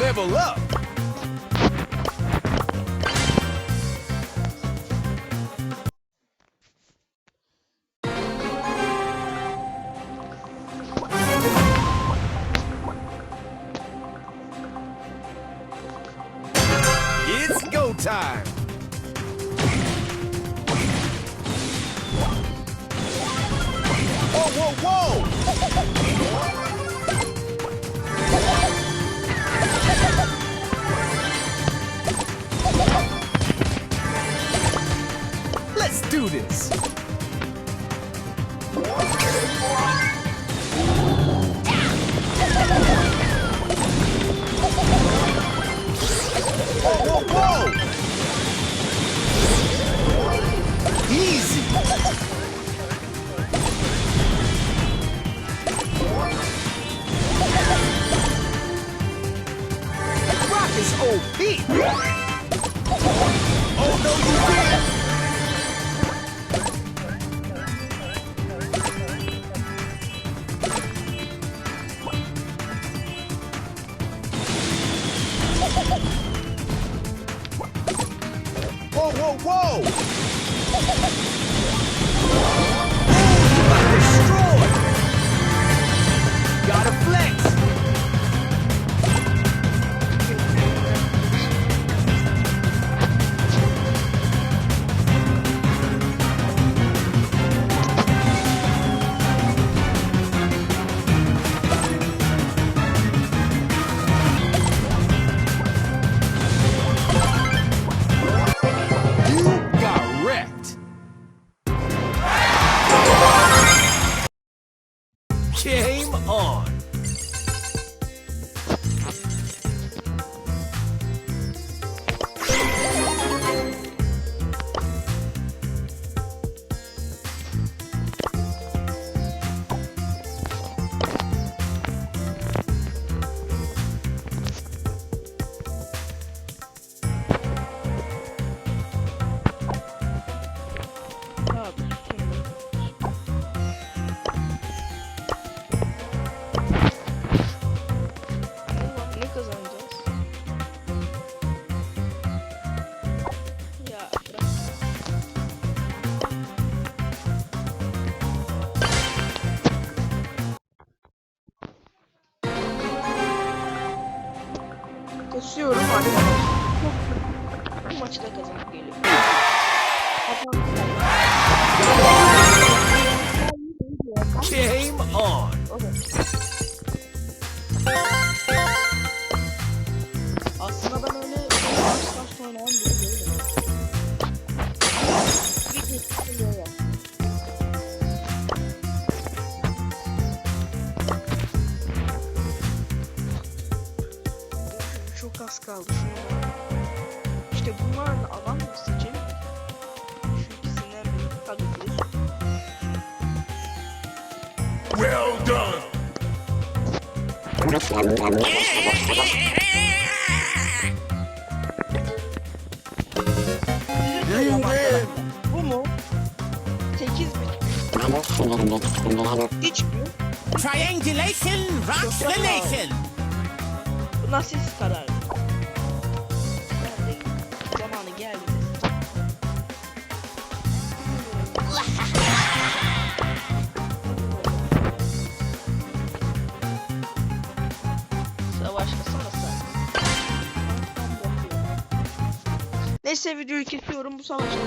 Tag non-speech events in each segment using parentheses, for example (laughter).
level up. It's go time. Whoa, whoa, whoa! Do this. Whoa, whoa. Oh no, you didn't. uou, uou, uou! On! Kaldı şunu da. İşte bunlarla alan basacağım. Şu ikisinden biri kalabilir. Well done! You win! Bu mu? 8 bit. Hiç mi? Triangulation rocks the nation. Buna siz karar Neyse videoyu kesiyorum bu savaşı.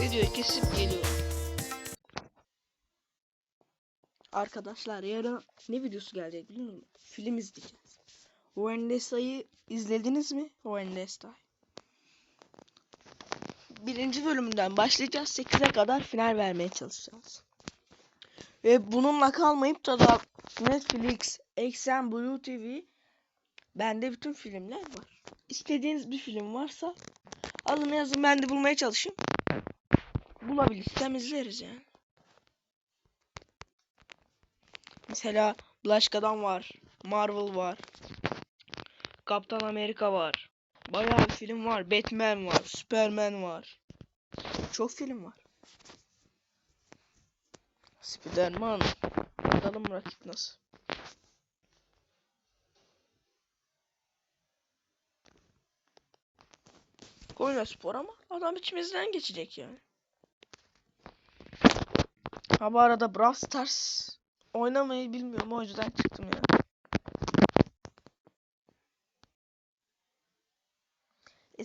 Videoyu kesip geliyorum. Arkadaşlar yarın ne videosu gelecek biliyor musun? Film izleyeceğiz. Wednesday'ı izlediniz mi? Wednesday. Birinci bölümünden başlayacağız. 8'e kadar final vermeye çalışacağız. Ve bununla kalmayıp da, Netflix, Exxen, Blue TV bende bütün filmler var. İstediğiniz bir film varsa alın yazın ben de bulmaya çalışayım. Bulabilirsem izleriz yani. Mesela Black Adam var. Marvel var. Kaptan Amerika var. Bayağı bir film var. Batman var. Superman var. Çok film var. Spiderman. Bakalım rakip nasıl. Konya Spor ama adam içimizden geçecek yani. Ha bu arada Brawl Stars oynamayı bilmiyorum o yüzden çıktım ya.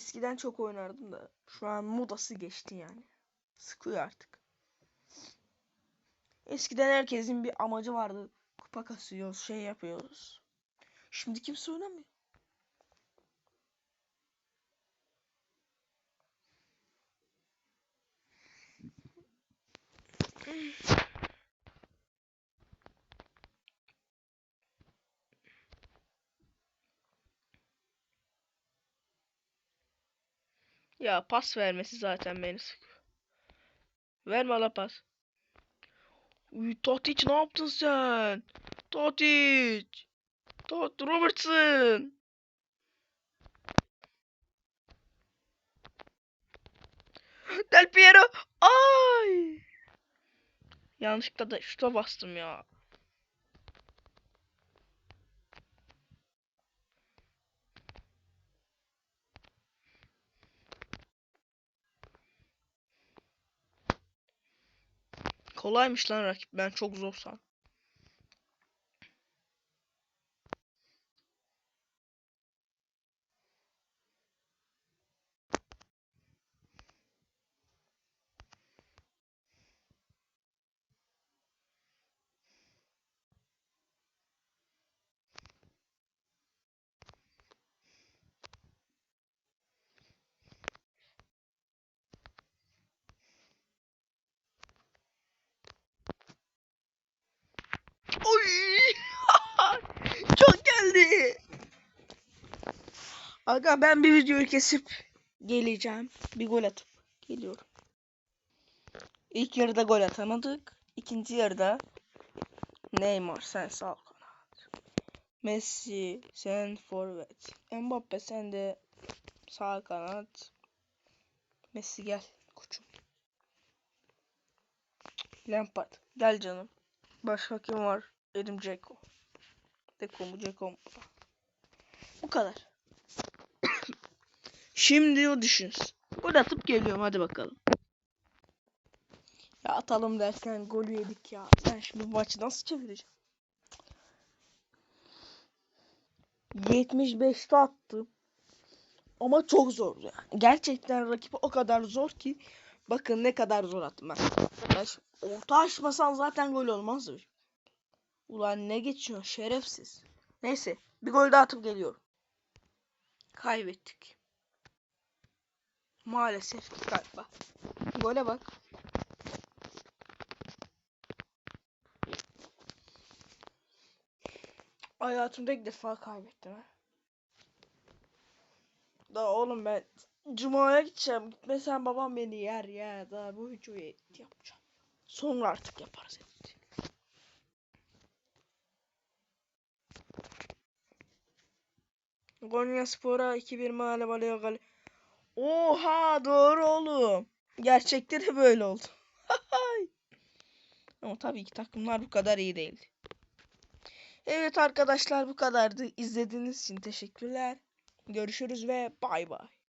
Eskiden çok oynardım da şu an modası geçti yani. Sıkıyor artık. Eskiden herkesin bir amacı vardı. Kupa kasıyoruz, şey yapıyoruz. Şimdi kimse oynamıyor. Ya pas vermesi zaten beni sıkıyor. Verme la pas. Uy Totic ne yaptın sen? Totic. Tot Robertson. Del Piero. Ay. Yanlışlıkla da şuta bastım ya. Kolaymış lan rakip. Ben çok zor san. Aga ben bir videoyu kesip geleceğim. Bir gol atıp geliyorum. İlk yarıda gol atamadık. İkinci yarıda Neymar sen sağ kanat. Messi sen forvet. Mbappe sen de sağ kanat. Messi gel koçum. Lampard gel canım. Başka kim var? Edim Ceko. Deko mu Ceko mu? Bu kadar. Şimdi o düşünsün. Gol atıp geliyorum hadi bakalım. Ya atalım derken golü yedik ya. Ben şimdi bu maçı nasıl çevireceğim? 75'te attım. Ama çok zor ya. Gerçekten rakip o kadar zor ki. Bakın ne kadar zor attım ben. Şimdi orta açmasan zaten gol olmazdı. Ulan ne geçiyor şerefsiz. Neyse bir gol daha atıp geliyorum. Kaybettik. Maalesef galiba. Gole bak. Hayatımda ilk defa kaybettim ha. Daha oğlum ben Cuma'ya gideceğim. Gitmesen babam beni yer ya. Daha bu edit yapacağım. Sonra artık yaparız edit. Konya Spor'a 2-1 mağlup oluyor gal. Oha doğru oğlum. Gerçekte de böyle oldu. (laughs) Ama tabii ki takımlar bu kadar iyi değil. Evet arkadaşlar bu kadardı. İzlediğiniz için teşekkürler. Görüşürüz ve bay bay.